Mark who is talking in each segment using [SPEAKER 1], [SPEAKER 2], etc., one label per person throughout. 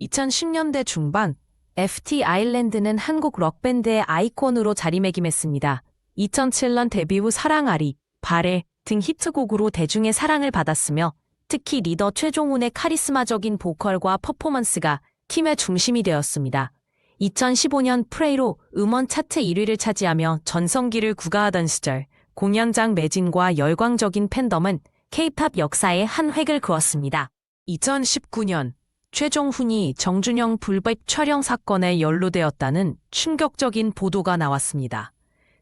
[SPEAKER 1] 2010년대 중반 FT 아일랜드는 한국 록밴드의 아이콘으로 자리매김했습니다. 2007년 데뷔 후 사랑아리, 발에 등 히트곡으로 대중의 사랑을 받았으며 특히 리더 최종훈의 카리스마적인 보컬과 퍼포먼스가 팀의 중심이 되었습니다. 2015년 프레이로 음원 차트 1위를 차지하며 전성기를 구가하던 시절 공연장 매진과 열광적인 팬덤은 K-팝 역사에 한 획을 그었습니다. 2019년 최종훈이 정준영 불법 촬영 사건에 연루되었다는 충격적인 보도가 나왔습니다.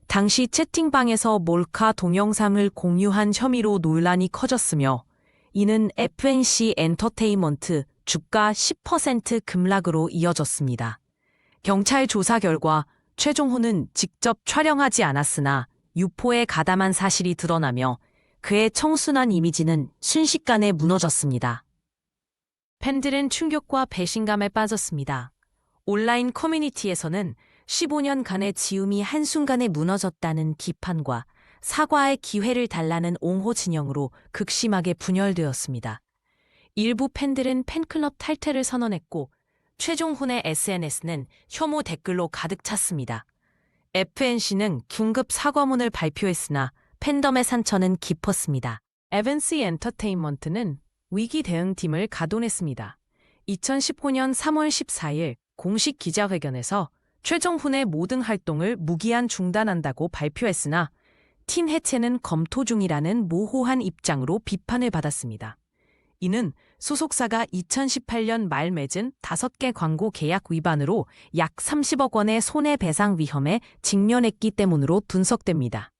[SPEAKER 1] 당시 채팅방에서 몰카 동영상을 공유한 혐의로 논란이 커졌으며 이는 FNC 엔터테인먼트 주가 10% 급락으로 이어졌습니다. 경찰 조사 결과 최종훈은 직접 촬영하지 않았으나 유포에 가담한 사실이 드러나며 그의 청순한 이미지는 순식간에 무너졌습니다. 팬들은 충격과 배신감에 빠졌습니다. 온라인 커뮤니티에서는 15년간의 지음이 한순간에 무너졌다는 비판과 사과의 기회를 달라는 옹호 진영으로 극심하게 분열되었습니다. 일부 팬들은 팬클럽 탈퇴를 선언했고 최종훈의 SNS는 혐오 댓글로 가득 찼습니다. FNC는 긴급 사과문을 발표했으나 팬덤의 상처는 깊었습니다. 에벤스 엔터테인먼트는 위기 대응팀을 가동했습니다. 2015년 3월 14일 공식 기자회견에서 최종훈의 모든 활동을 무기한 중단한다고 발표했으나 팀 해체는 검토 중이라는 모호한 입장으로 비판을 받았습니다. 이는 소속사가 2018년 말 맺은 5개 광고 계약 위반으로 약 30억 원의 손해배상 위험에 직면했기 때문으로 분석됩니다.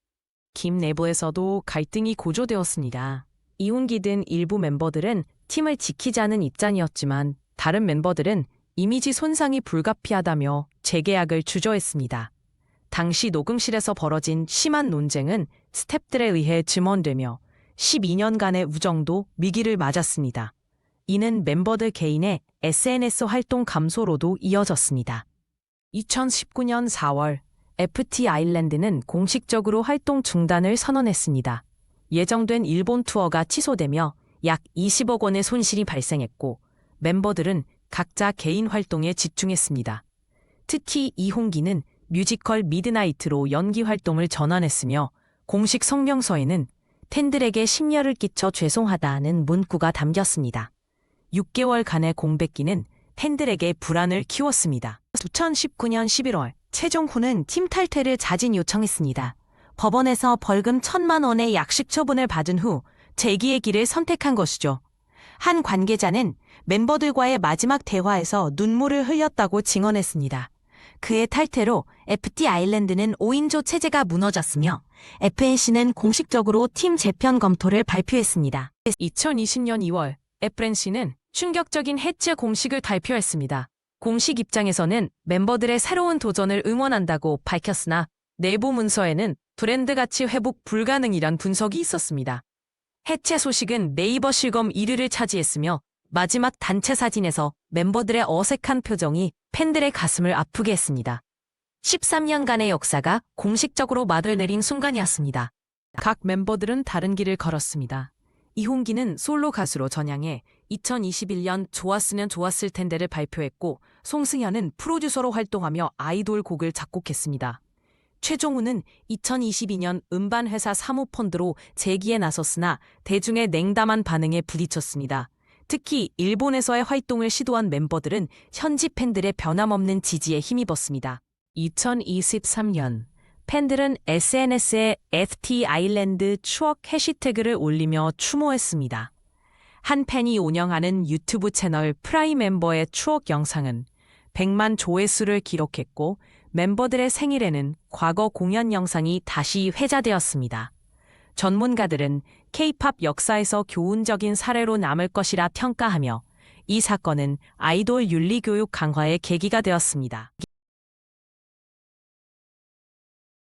[SPEAKER 1] 김 내부에서도 갈등이 고조되었습니다. 이훈기 등 일부 멤버들은 팀을 지키자는 입장이었지만 다른 멤버들은 이미지 손상이 불가피하다며 재계약을 주저했습니다. 당시 녹음실에서 벌어진 심한 논쟁은 스탭들에 의해 증언되며 12년간의 우정도 위기를 맞았습니다. 이는 멤버들 개인의 SNS 활동 감소로도 이어졌습니다. 2019년 4월 FT 아일랜드는 공식적으로 활동 중단을 선언했습니다. 예정된 일본 투어가 취소되며 약 20억 원의 손실이 발생했고 멤버들은 각자 개인 활동에 집중했습니다. 특히 이홍기는 뮤지컬 미드나이트로 연기 활동을 전환했으며 공식 성명서에는 팬들에게 심려를 끼쳐 죄송하다는 문구가 담겼습니다. 6개월간의 공백기는 팬들에게 불안을 키웠습니다. 2019년 11월 최종훈은 팀 탈퇴를 자진 요청했습니다. 법원에서 벌금 천만 원의 약식 처분을 받은 후 재기의 길을 선택한 것이죠. 한 관계자는 멤버들과의 마지막 대화에서 눈물을 흘렸다고 증언했습니다. 그의 탈퇴로 FT 아일랜드는 5인조 체제가 무너졌으며 FNC는 공식적으로 팀 재편 검토를 발표했습니다. 2020년 2월 FNC는 충격적인 해체 공식을 발표했습니다. 공식 입장에서는 멤버들의 새로운 도전을 응원한다고 밝혔으나 내부 문서에는 브랜드 가치 회복 불가능이란 분석이 있었습니다. 해체 소식은 네이버 실검 1위를 차지했으며 마지막 단체 사진에서 멤버들의 어색한 표정이 팬들의 가슴을 아프게 했습니다. 13년간의 역사가 공식적으로 막을 내린 순간이었습니다. 각 멤버들은 다른 길을 걸었습니다. 이홍기는 솔로 가수로 전향해 2021년 좋았으면 좋았을 텐데를 발표했고 송승현은 프로듀서로 활동하며 아이돌 곡을 작곡했습니다. 최종훈은 2022년 음반회사 사모펀드로 재기에 나섰으나 대중의 냉담한 반응에 부딪혔습니다. 특히 일본에서의 활동을 시도한 멤버들은 현지 팬들의 변함없는 지지에 힘입었습니다. 2023년 팬들은 SNS에 FT 아일랜드 추억 해시태그를 올리며 추모했습니다. 한 팬이 운영하는 유튜브 채널 프라임 멤버의 추억 영상은 100만 조회수를 기록했고 멤버들의 생일에는 과거 공연 영상이 다시 회자되었습니다. 전문가들은 K-팝 역사에서 교훈적인 사례로 남을 것이라 평가하며 이 사건은 아이돌 윤리 교육 강화의 계기가 되었습니다.